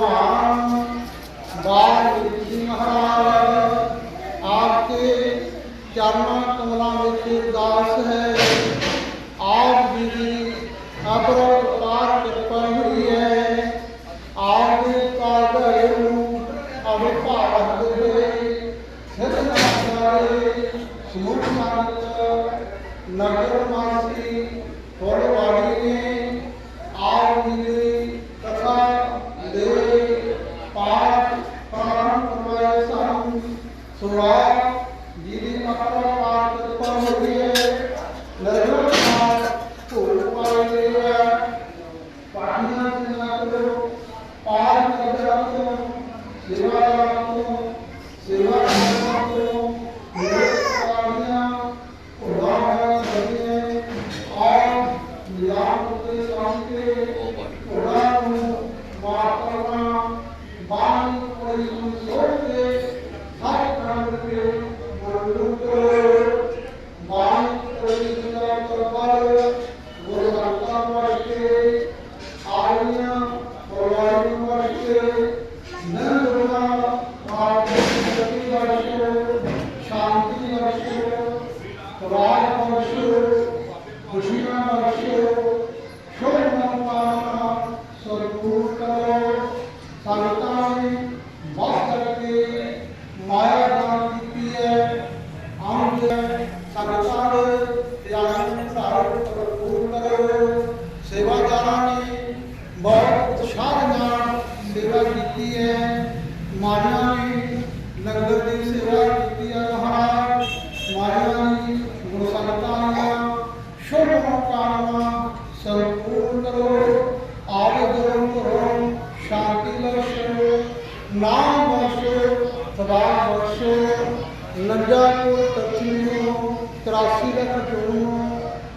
ਭਗਵਾਨ। ਵਾਹਿਗੁਰੂ ਜੀ ਮਹਾਰਾਜ ਆਪਕੇ ਚਰਨਾਂ ਕਮਲਾਂ ਵਿੱਚ ਅਰਦਾਸ ਹੈ। ਆਪ ਜੀ ਦੀ ਅਬਰ Thank you. ਨਾਮ ਬਖਸ਼ੋ ਸਵਾ ਬਖਸ਼ੋ ਨੰਗਾ ਕੋ ਤਤਮੀ 83 ਲੱਖ ਜੂਨ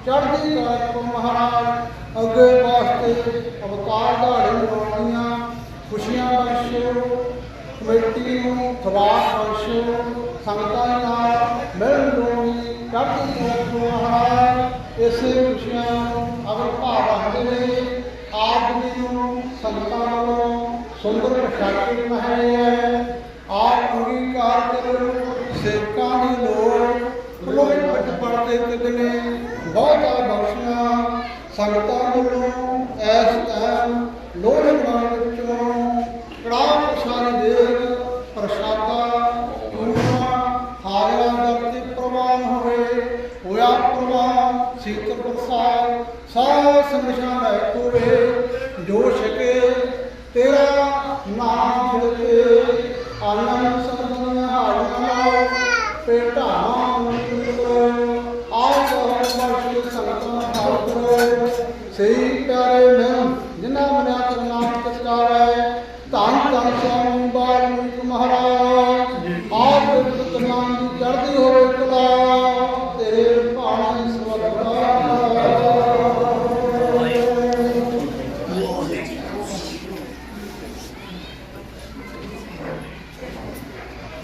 ਚੜ੍ਹਦੀ ਕਲਾ ਤੋਂ ਮਹਾਰਾਜ ਅੱਗੇ ਵਾਸਤੇ ਅਵਤਾਰ ਦਾੜੇ ਮਨਾਉਣੀਆਂ ਖੁਸ਼ੀਆਂ ਬਖਸ਼ੋ ਕਮੇਟੀ ਨੂੰ ਸਵਾਸ ਬਖਸ਼ੋ ਸੰਗਤਾਂ ਨਾਲ ਮਿਲ ਲੋਣੀ ਚੜ੍ਹਦੀ ਕਲਾ ਤੋਂ ਮਹਾਰਾਜ, ਇਸੇ ਖੁਸ਼ੀਆਂ ਨੂੰ ਭਾਵ ਰੱਖਦੇ ਹੋਏ ਆਪ ਜੀ ਨੂੰ ਸੰਗਤਾਂ ਵੱਲੋਂ ਸੁੰਦਰ ਪ੍ਰਸ਼ਾਸਨ ਮਹਾਰਾਜ ਹੈ ਆਪ ਅੰਗੀਕਾਰ ਕਰੋ ਸੇਵਕਾਂ ਦੀ ਲੋੜ ਤੇ ਕਿਤਨੇ ਬਹੁਤਾ ਬਖਸ਼ਣਾ ਸੰਗਤਾਂ ਵੱਲੋਂ ਐਸ ਟਾਈਮ ਲੋਹੇ ਗਵਾਨ ਵਿੱਚੋਂ ਕੜਾ ਪ੍ਰਸਾਦ ਦੇ ਪ੍ਰਸ਼ਾਦਾ ਪੂਰਨਾ ਹਾਜ਼ਰਾਂ ਦਾ ਤੇ ਪ੍ਰਮਾਣ ਹੋਵੇ, ਹੋਇਆ ਪ੍ਰਮਾਣ ਸੀਤਲ ਪ੍ਰਸਾਦ ਸਾਹ ਸੰਗਸ਼ਾਂ ਦਾ ਕੋਵੇ ਜੋ ਸਕੇ ਤੇਰਾ ਨਾਮ ਜਪੇ ਆਨੰਦ ਸੰਤਨ ਹਾਜ਼ਰਾਂ ਪੇਟਾ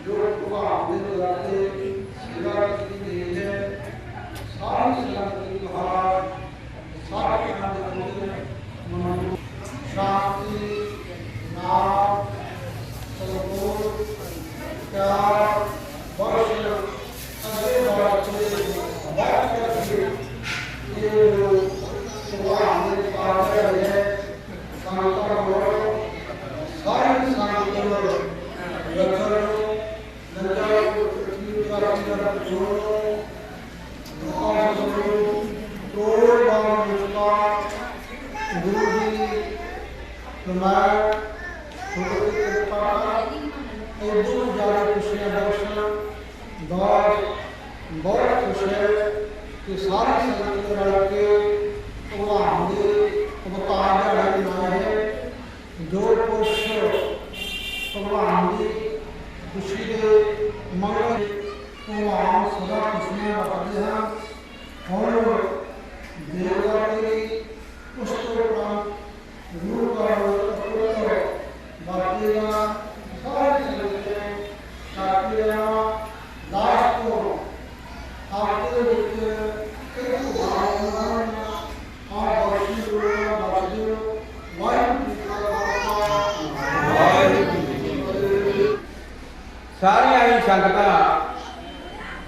ਜੋ ਪ੍ਰਭਾਵ ਦੇ ਦਰਾਤੇ ਸਿਰਾ ਕੀਤੀ ਗਈ ਹੈ ਸਾਰੀ ਸੰਗਤ ਮਹਾਰਾਜ ਸਾਰੇ ਆਨੰਦ ਦੇ ਮਨ ਸ਼ਾਂਤੀ ਨਾਮ ਸਰਬੋਧ ਪਿਆਰ ਬਖਸ਼ ਅਗੇ ਬਾਤੇ ਬਾਤ ਕਰਕੇ ਇਹ ਸੁਭਾਅ ਦੇ ਕਾਰਜ ਹੈ ਸੰਤਾਂ ਨੂੰ ਸਾਰੀ ਸੰਗਤ ਨੂੰ ਲਖਨ ਨੰਦਾ ਪ੍ਰਿਥਵੀ ਕਰਾਚੀ ਦਾ ਜੋੜੋ ਸਾਰੀਆਂ ਹੀ ਸੰਗਤਾਂ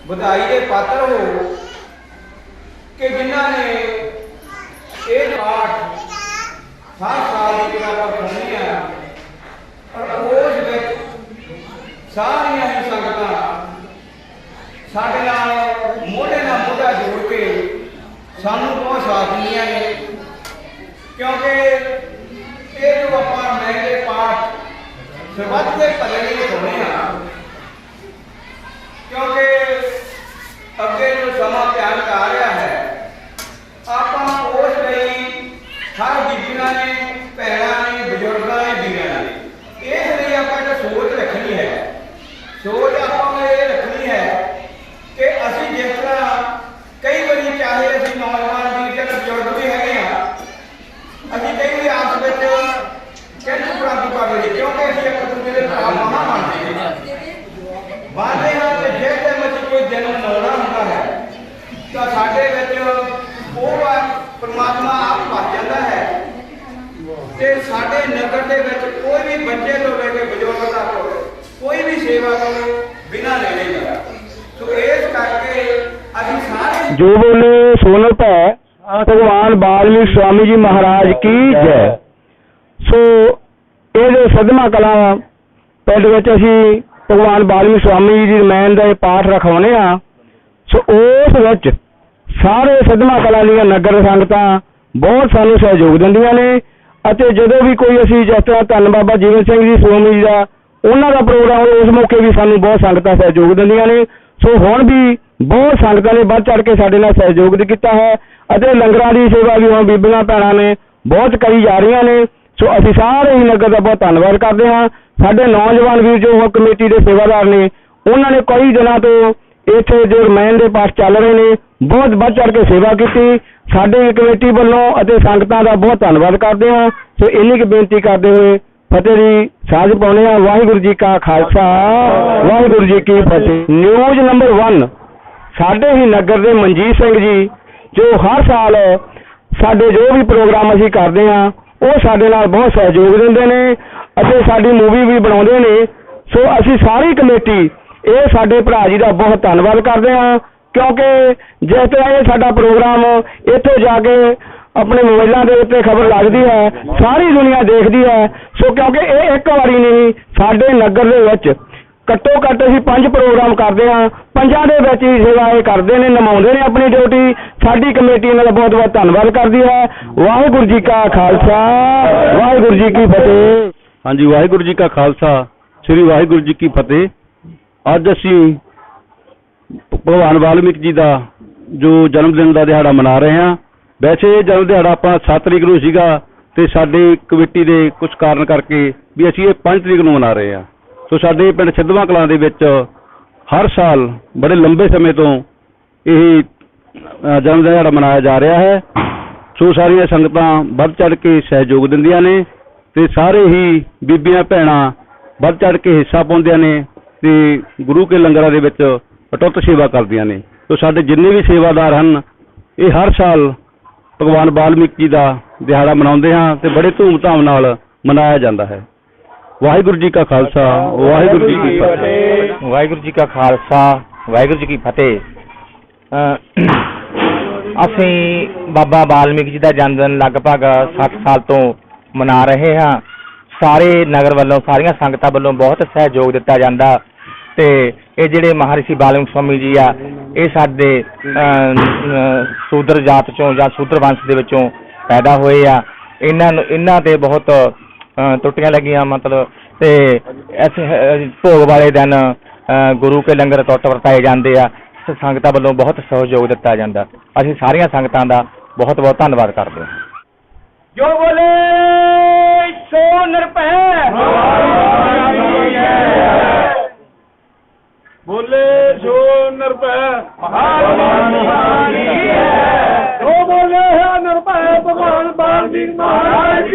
ਵਧਾਈ ਦੇ ਪਾਤਰ ਹੋ ਕਿ ਜਿਨ੍ਹਾਂ ਨੇ ਇਹ ਪਾਠ ਹਰ ਸਾਲ ਦੀ ਕਿਤਾਬਾਂ ਹੈ। ਪਰ ਉਸ ਵਿੱਚ ਸਾਰੀਆਂ ਹੀ ਸੰਗਤਾਂ ਸਾਡੇ ਨਾਲ ਮੋਢੇ ਨਾਲ ਮੋਢਾ ਜੋੜ ਕੇ ਸਾਨੂੰ ਬਹੁਤ ਸਾਥ ਦਿੰਦੀਆਂ ਨੇ। ਕਿਉਂਕਿ ਇਹ ਜੋ ਆਪਾਂ ਮਹਿੰਗੇ ਪਾਠ ਸਰਬੱਤ ਦੇ ਭਲੇ ਲਈ ਹੋਣੇ ਆ ਕਿਉਂਕਿ ਅੱਗੇ ਨੂੰ ਸਮਾਂ ਧਿਆਨ ਆ ਰਿਹਾ ਹੈ, ਆਪਾਂ ਉਸ ਲਈ ਹਰ ਬੀਬੀਆਂ ਨੇ, ਭੈਣਾਂ ਨੇ, ਬਜ਼ੁਰਗਾਂ ਨੇ, ਵੀਰਾਂ ਨੇ, ਇਸ ਲਈ ਆਪਾਂ ਇੱਕ ਸੋਚ ਰੱਖਣੀ ਹੈ। ਸੋਚ ਆਪਾਂ ਨੂੰ ਇਹ ਰੱਖਣੀ ਹੈ ਕਿ ਅਸੀਂ ਜਿਸ ਤਰ੍ਹਾਂ ਕਈ ਵਾਰੀ ਚਾਹੇ ਅਸੀਂ ਨੌਜਵਾਨ ਵੀਰ ਜਾਂ ਬਜ਼ੁਰਗ ਵੀ ਹੈਗੇ ਆ ਅਸੀਂ ਕਈ ਵਾਰੀ ਆਪਸ ਵਿੱਚ ਕਿੰਨ ਪ੍ਰਾਪਤ ਕਰ ਲਈ ਕਿਉਂਕਿ ਅਸੀਂ ਇੱਕ ਦੂਜੇ ਦੇ ਭਰਾ ਮਾਂ ਮੰਨਦੇ ਹਾਂ ਬਾਦੇ ਹਾਂ ਤੇ ਜੇ ਤੇ ਵਿੱਚ ਕੋਈ ਦਿਨ ਮਨਾਉਣਾ ਹੁੰਦਾ ਹੈ ਤਾਂ ਸਾਡੇ ਵਿੱਚ ਉਹ ਵਾਰ ਪ੍ਰਮਾਤਮਾ ਆਪ ਭਰ ਜਾਂਦਾ ਹੈ ਤੇ ਸਾਡੇ ਨਗਰ ਦੇ ਵਿੱਚ ਕੋਈ ਵੀ ਬੱਚੇ ਤੋਂ ਲੈ ਕੇ ਬਜ਼ੁਰਗ ਤੱਕ ਕੋਈ ਵੀ ਸੇਵਾ ਨੂੰ ਬਿਨਾਂ ਲੈਣੇ ਦਾ ਸੋ ਇਸ ਕਰਕੇ ਅਸੀਂ ਸਾਰੇ ਜੋ ਬੋਲੇ ਸੋਨਲ ਭੈ, ਭਗਵਾਨ ਬਾਲਮੀਕ ਸਵਾਮੀ ਜੀ ਮਹਾਰਾਜ ਕੀ ਜੈ। ਸੋ ਇਹਦੇ ਸਦਮਾ ਕਲਾ ਪਿੰਡ ਵਿੱਚ ਅਸੀਂ ਭਗਵਾਨ ਬਾਲਮੀ ਸਵਾਮੀ ਜੀ ਦੀ ਰਮਾਇਣ ਦਾ ਇਹ ਪਾਠ ਰਖਾਉਨੇ ਆ ਸੋ ਉਸ ਵਿੱਚ ਸਾਰੇ ਸਦਮਾ ਕਲਾ ਦੀਆਂ ਨਗਰ ਸੰਗਤਾਂ ਬਹੁਤ ਸਾਨੂੰ ਸਹਿਯੋਗ ਦਿੰਦੀਆਂ ਨੇ। ਅਤੇ ਜਦੋਂ ਵੀ ਕੋਈ ਅਸੀਂ ਜਿਸ ਤਰ੍ਹਾਂ ਧੰਨ ਬਾਬਾ ਜੀਵਨ ਸਿੰਘ ਜੀ ਸਵਾਮੀ ਜੀ ਦਾ, ਉਹਨਾਂ ਦਾ ਪ੍ਰੋਗਰਾਮ ਉਸ ਮੌਕੇ ਵੀ ਸਾਨੂੰ ਬਹੁਤ ਸੰਗਤਾਂ ਸਹਿਯੋਗ ਦਿੰਦੀਆਂ ਨੇ। ਸੋ ਹੁਣ ਵੀ ਬਹੁਤ ਸੰਗਤਾਂ ਨੇ ਵੱਧ ਚੜ ਕੇ ਸਾਡੇ ਨਾਲ ਸਹਿਯੋਗ ਕੀਤਾ ਹੈ ਅਤੇ ਲੰਗਰਾਂ ਦੀ ਸੇਵਾ ਵੀ ਹੁਣ ਬੀਬੀਆਂ ਭੈਣਾਂ ਨੇ ਬਹੁਤ ਕਰੀ ਜਾ ਰਹੀਆਂ ਨੇ। ਸੋ ਅਸੀਂ ਸਾਰੇ ਹੀ ਨਗਰ ਦਾ ਬਹੁਤ ਧੰਨਵਾਦ ਕਰਦੇ ਹਾਂ। ਸਾਡੇ ਨੌਜਵਾਨ ਵੀਰ ਜੋ ਕਮੇਟੀ ਦੇ ਸੇਵਾਦਾਰ ਨੇ, ਉਹਨਾਂ ਨੇ ਕਈ ਦਿਨਾਂ ਤੋਂ ਇੱਥੇ ਜੋ ਰਮਾਇਣ ਦੇ ਪਾਸ ਚੱਲ ਰਹੇ ਨੇ, ਬਹੁਤ ਵੱਧ ਚੜ ਕੇ ਸੇਵਾ ਕੀਤੀ ਸਾਡੇ ਕਮੇਟੀ ਵੱਲੋਂ ਅਤੇ ਸੰਗਤਾਂ ਦਾ ਬਹੁਤ ਧੰਨਵਾਦ ਕਰਦੇ ਹਾਂ। ਸੋ ਇੰਨੀ ਕੁ ਬੇਨਤੀ ਕਰਦੇ ਹੋਏ ਫਤਿਹ ਦੀ ਸਾਂਝ ਪਾਉਂਦੇ ਹਾਂ। ਵਾਹਿਗੁਰੂ ਜੀ ਕਾ ਖਾਲਸਾ, ਵਾਹਿਗੁਰੂ ਜੀ ਕੀ ਫਤਿਹ। ਨਿਊਜ਼ ਨੰਬਰ 1 ਸਾਡੇ ਹੀ ਨਗਰ ਦੇ ਮਨਜੀਤ ਸਿੰਘ ਜੀ, ਜੋ ਹਰ ਸਾਲ ਸਾਡੇ ਜੋ ਵੀ ਪ੍ਰੋਗਰਾਮ ਅਸੀਂ ਕਰਦੇ ਹਾਂ, ਉਹ ਸਾਡੇ ਨਾਲ ਬਹੁਤ ਸਹਿਯੋਗ ਦਿੰਦੇ ਨੇ ਅਤੇ ਸਾਡੀ ਮੂਵੀ ਵੀ ਬਣਾਉਂਦੇ ਨੇ। ਸੋ ਅਸੀਂ ਸਾਰੀ ਕਮੇਟੀ, ਇਹ ਸਾਡੇ ਭਰਾ ਜੀ ਦਾ ਬਹੁਤ ਧੰਨਵਾਦ ਕਰਦੇ ਹਾਂ। ਕਿਉਂਕਿ ਜਿਸ ਤਰ੍ਹਾਂ ਇਹ ਸਾਡਾ ਪ੍ਰੋਗਰਾਮ ਇੱਥੇ ਜਾ ਕੇ ਆਪਣੇ ਮੋਬਾਈਲਾਂ ਦੇ ਉੱਤੇ ਖਬਰ ਲੱਗਦੀ ਹੈ, ਸਾਰੀ ਦੁਨੀਆ ਦੇਖਦੀ ਹੈ, ਸੋ ਕਿਉਂਕਿ ਇਹ ਇੱਕ ਵਾਰੀ ਨਹੀਂ, ਸਾਡੇ ਨਗਰ ਦੇ ਵਿੱਚ ਘੱਟੋ ਘੱਟ ਅਸੀਂ ਪੰਜ ਪ੍ਰੋਗਰਾਮ ਕਰਦੇ ਹਾਂ, ਪੰਜਾਂ ਦੇ ਵਿੱਚ ਹੀ ਸੇਵਾ ਇਹ ਕਰਦੇ ਨੇ, ਨਿਭਾਉਂਦੇ ਨੇ ਆਪਣੀ ਡਿਊਟੀ, ਸਾਡੀ ਕਮੇਟੀ ਇਹਨਾਂ ਦਾ ਬਹੁਤ ਬਹੁਤ ਧੰਨਵਾਦ ਕਰਦੀ ਹੈ। ਵਾਹਿਗੁਰੂ ਜੀ ਕਾ ਖਾਲਸਾ, ਵਾਹਿਗੁਰੂ ਜੀ ਕੀ ਫਤਿਹ। ਹਾਂਜੀ, ਵਾਹਿਗੁਰੂ ਜੀ ਕਾ ਖਾਲਸਾ, ਸ੍ਰੀ ਵਾਹਿਗੁਰੂ ਜੀ ਕੀ ਫਤਿਹ। ਅੱਜ ਅਸੀਂ ਭਗਵਾਨ ਵਾਲਮੀਕ ਜੀ ਦਾ ਜੋ ਜਨਮ ਦਿਨ ਦਾ ਦਿਹਾੜਾ ਮਨਾ ਰਹੇ ਹਾਂ। ਵੈਸੇ ਇਹ ਜਨਮ ਦਿਹਾੜਾ ਆਪਾਂ 7 ਤਰੀਕ ਨੂੰ ਸੀਗਾ ਤੇ ਸਾਡੀ ਕਮੇਟੀ ਦੇ ਕੁਝ ਕਾਰਨ ਕਰਕੇ ਵੀ ਅਸੀਂ ਇਹ 5 ਤਰੀਕ ਨੂੰ ਮਨਾ ਰਹੇ ਹਾਂ। ਸੋ ਸਾਡੇ ਪਿੰਡ ਸਿੱਧਵਾਂ ਕਲਾਂ ਦੇ ਵਿੱਚ ਹਰ ਸਾਲ ਬੜੇ ਲੰਬੇ ਸਮੇਂ ਤੋਂ ਇਹ ਜਨਮ ਦਿਹਾੜਾ ਮਨਾਇਆ ਜਾ ਰਿਹਾ ਹੈ। ਸੋ ਸਾਰੀਆਂ ਸੰਗਤਾਂ ਵੱਧ ਚੜ ਕੇ ਸਹਿਯੋਗ ਦਿੰਦੀਆਂ ਨੇ ਤੇ ਸਾਰੇ ਹੀ ਬੀਬੀਆਂ ਭੈਣਾਂ ਵੱਧ ਚੜ ਕੇ ਹਿੱਸਾ ਪਾਉਂਦੀਆਂ ਨੇ ਤੇ ਗੁਰੂ ਕੇ ਲੰਗਰਾਂ ਦੇ ਵਿੱਚ ਅਟੁੱਟ ਸੇਵਾ ਕਰਦੀਆਂ ਨੇ। ਸੋ ਸਾਡੇ ਜਿੰਨੇ ਵੀ ਸੇਵਾਦਾਰ ਹਨ, ਇਹ ਹਰ ਸਾਲ ਭਗਵਾਨ ਵਾਲਮੀਕ ਜੀ ਦਾ ਦਿਹਾੜਾ ਮਨਾਉਂਦੇ ਹਾਂ ਤੇ ਬੜੇ ਧੂਮ-ਧਾਮ ਨਾਲ ਮਨਾਇਆ ਜਾਂਦਾ ਹੈ। ਵਾਹਿਗੁਰੂ ਜੀ ਕਾ ਖਾਲਸਾ, ਵਾਹਿਗੁਰੂ ਜੀ ਕੀ ਫਤਿਹ। ਵਾਹਿਗੁਰੂ ਜੀ ਕਾ ਖਾਲਸਾ, ਵਾਹਿਗੁਰੂ ਜੀ ਕੀ ਫਤਿਹ। ਅਸੀਂ ਬਾਬਾ ਬਾਲਮੀਕ ਜੀ ਦਾ ਜਨਮ ਦਿਨ ਲਗਭਗ 60 ਸਾਲ ਤੋਂ ਮਨਾ ਰਹੇ ਹਾਂ। ਸਾਰੇ ਨਗਰ ਵੱਲੋਂ, ਸਾਰੀਆਂ ਸੰਗਤਾਂ ਵੱਲੋਂ ਬਹੁਤ ਸਹਿਯੋਗ ਦਿੱਤਾ ਜਾਂਦਾ। ਤੇ ਇਹ ਜਿਹੜੇ ਮਹਾਰਿਸ਼ੀ ਬਾਲਮ ਸਵਾਮੀ ਜੀ ਆ, ਇਹ ਸਾਡੇ ਸ਼ੂਦਰ ਜਾਤ ਚੋਂ ਜਾਂ ਸ਼ੂਦਰ ਵੰਸ਼ ਦੇ ਵਿੱਚੋਂ ਪੈਦਾ ਹੋਏ ਆ। ਇਹਨਾਂ ਨੂੰ, ਇਹਨਾਂ ਤੇ ਬਹੁਤ ਟੁੱਟੀਆਂ ਲੱਗੀਆਂ ਮਤਲਬ ਤੇ ਇਸ ਭੋਗ ਵਾਲੇ ਦਿਨ ਗੁਰੂ ਕੇ ਲੰਗਰ ਟੁੱਟ ਵਰਤਾਏ ਜਾਂਦੇ ਆ। ਸੰਗਤਾਂ ਵੱਲੋਂ ਬਹੁਤ ਸਹਿਯੋਗ ਦਿੱਤਾ ਜਾਂਦਾ। ਅਸੀਂ ਸਾਰੀਆਂ ਸੰਗਤਾਂ ਦਾ ਬਹੁਤ ਬਹੁਤ ਧੰਨਵਾਦ ਕਰਦੇ ਹਾਂ। ਜੋ ਬੋਲੇ, ਸੋ ਨਿਰਭੈ। ਬੋਲੇ ਸੋ ਨਿਰਭੈ ਜੋ ਬੋਲੇ ਹੈ ਨਿਰਭੈ ਭਗਵਾਨ ਬਾਲਮੀਕ ਮਹਾਰਾਜ